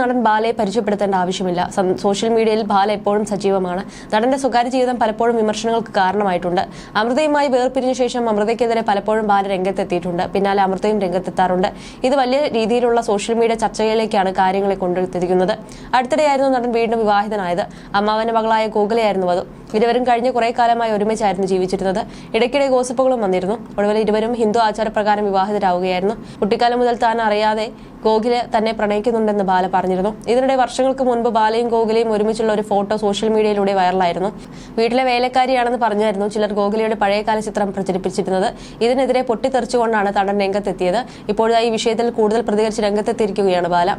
നടൻ ബാലയെ പരിചയപ്പെടുത്തേണ്ട ആവശ്യമില്ല. സോഷ്യൽ മീഡിയയിൽ ബാല എപ്പോഴും സജീവമാണ്. നടന്റെ സ്വകാര്യ ജീവിതം പലപ്പോഴും വിമർശനങ്ങൾക്ക് കാരണമായിട്ടുണ്ട്. അമൃതയുമായി വേർപിരിഞ്ഞ ശേഷം അമൃതയ്ക്കെതിരെ പലപ്പോഴും ബാല രംഗത്തെത്തിയിട്ടുണ്ട്. പിന്നാലെ അമൃതയും രംഗത്തെത്താറുണ്ട്. ഇത് വലിയ രീതിയിലുള്ള സോഷ്യൽ മീഡിയ ചർച്ചകളിലേക്കാണ് കാര്യങ്ങളെ കൊണ്ടെത്തിയിരിക്കുന്നത്. അടുത്തിടെയായിരുന്നു നടൻ വീണ്ടും വിവാഹിതനായത്. അമ്മാവന്റെ മകളായ ഗോകുലയായിരുന്നു അത്. ഇരുവരും കഴിഞ്ഞ കുറെ കാലമായി ഒരുമിച്ചായിരുന്നു ജീവിച്ചിരുന്നത്. ഇടയ്ക്കിടെ ഗോസിപ്പുകളും വന്നിരുന്നു. ഒടുവിൽ ഇരുവരും ഹിന്ദു ആചാരപ്രകാരം വിവാഹിതരാവുകയായിരുന്നു. കുട്ടിക്കാലം മുതൽ താൻ അറിയാതെ ഗോകുലെ തന്നെ പ്രണയിക്കുന്നുണ്ടെന്ന് ബാല പറഞ്ഞിരുന്നു. ഇതിനിടെ വർഷങ്ങൾക്ക് മുൻപ് ബാലയും ഗോകുലയും ഒരുമിച്ചുള്ള ഒരു ഫോട്ടോ സോഷ്യൽ മീഡിയയിലൂടെ വൈറലായിരുന്നു. വീട്ടിലെ വേലക്കാരിയാണെന്ന് പറഞ്ഞായിരുന്നു ചിലർ ഗോകുലയുടെ പഴയകാല ചിത്രം പ്രചരിപ്പിച്ചിരുന്നത്. ഇതിനെതിരെ പൊട്ടിത്തെറിച്ചുകൊണ്ടാണ് തടൻ രംഗത്തെത്തിയത്. ഇപ്പോഴാ ഈ വിഷയത്തിൽ കൂടുതൽ പ്രതികരിച്ച് രംഗത്തെത്തിയിരിക്കുകയാണ് ബാല.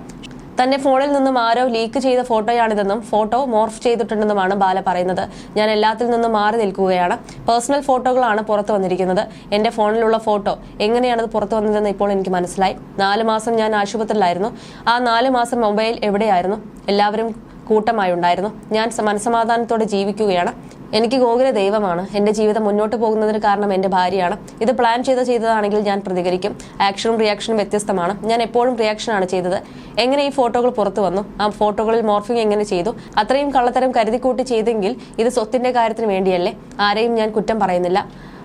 തന്റെ ഫോണിൽ നിന്നും ആരോ ലീക്ക് ചെയ്ത ഫോട്ടോയാണിതെന്നും ഫോട്ടോ മോർഫ് ചെയ്തിട്ടുണ്ടെന്നുമാണ് ബാല പറയുന്നത്. ഞാൻ എല്ലാത്തിൽ നിന്നും മാറി നിൽക്കുകയാണ്. പേഴ്സണൽ ഫോട്ടോകളാണ് പുറത്തു വന്നിരിക്കുന്നത്. എന്റെ ഫോണിലുള്ള ഫോട്ടോ എങ്ങനെയാണത് പുറത്തു വന്നതെന്ന് ഇപ്പോൾ എനിക്ക് മനസ്സിലായി. നാല് മാസം ഞാൻ ആശുപത്രിയിലായിരുന്നു. ആ നാല് മാസം മൊബൈൽ എവിടെയായിരുന്നു? എല്ലാവരും കൂട്ടമായി ഉണ്ടായിരുന്നു ഞാൻ മനസമാധാനത്തോടെ ജീവിക്കുകയാണ്. എനിക്ക് ഗോകുല ദൈവമാണ്. എന്റെ ജീവിതം മുന്നോട്ട് പോകുന്നതിന് കാരണം എന്റെ ഭാര്യയാണ്. ഇത് പ്ലാൻ ചെയ്ത് ചെയ്തതാണെങ്കിൽ ഞാൻ പ്രതികരിക്കും. ആക്ഷനും റിയാക്ഷനും വ്യത്യസ്തമാണ്. ഞാൻ എപ്പോഴും റിയാക്ഷനാണ് ചെയ്തത്. എങ്ങനെ ഈ ഫോട്ടോകൾ പുറത്തു വന്നു? ആ ഫോട്ടോകളിൽ മോർഫിംഗ് എങ്ങനെ ചെയ്തു? അത്രയും കള്ളത്തരം കരുതിക്കൂട്ടി ചെയ്തെങ്കിൽ ഇത് സ്വത്തിന്റെ കാര്യത്തിന് വേണ്ടിയല്ലേ? ആരെയും ഞാൻ കുറ്റം പറയുന്നില്ല.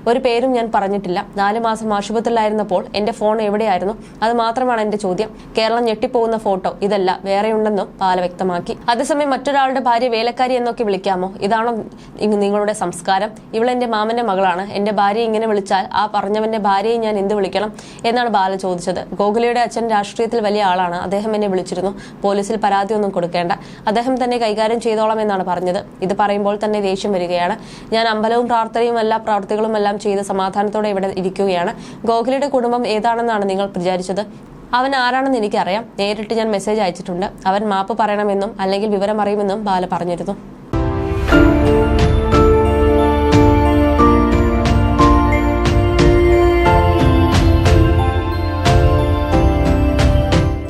ഒരു പേരും ഞാൻ പറഞ്ഞിട്ടില്ല. നാല് മാസം ആശുപത്രിയിലായിരുന്നപ്പോൾ എന്റെ ഫോൺ എവിടെയായിരുന്നു? അത് മാത്രമാണ് എന്റെ ചോദ്യം. കേരളം ഞെട്ടിപ്പോകുന്ന ഫോട്ടോ ഇതല്ല വേറെയുണ്ടെന്നും പാല വ്യക്തമാക്കി. അതേസമയം മറ്റൊരാളുടെ ഭാര്യ വേലക്കാരി എന്നൊക്കെ വിളിക്കാമോ? ഇതാണോ നിങ്ങളുടെ സംസ്കാരം? ഇവളെന്റെ മാമന്റെ മകളാണ്. എന്റെ ഭാര്യ ഇങ്ങനെ വിളിച്ചാൽ ആ പറഞ്ഞവന്റെ ഭാര്യയെ ഞാൻ എന്ത് വിളിക്കണം എന്നാണ് ബാല ചോദിച്ചത്. ഗോഖലയുടെ അച്ഛൻ രാഷ്ട്രീയത്തിൽ വലിയ ആളാണ്. അദ്ദേഹം എന്നെ വിളിച്ചിരുന്നു. പോലീസിൽ പരാതിയൊന്നും കൊടുക്കേണ്ട. അദ്ദേഹം തന്നെ കൈകാര്യം ചെയ്തോളാം എന്നാണ് പറഞ്ഞത്. ഇത് പറയുമ്പോൾ തന്നെ ദേഷ്യം വരികയാണ്. ഞാൻ അമ്പലവും പ്രാർത്ഥനയും എല്ലാ പ്രവർത്തികളും എല്ലാം ചെയ്ത് സമാധാനത്തോടെ ഇവിടെ ഇരിക്കുകയാണ്. ഗോഖലിയുടെ കുടുംബം ഏതാണെന്നാണ് നിങ്ങൾ വിചാരിച്ചത്? അവൻ ആരാണെന്ന് എനിക്കറിയാം. നേരിട്ട് ഞാൻ മെസ്സേജ് അയച്ചിട്ടുണ്ട്. അവൻ മാപ്പ് പറയണമെന്നും അല്ലെങ്കിൽ വിവരം അറിയുമെന്നും ബാല പറഞ്ഞിരുന്നു.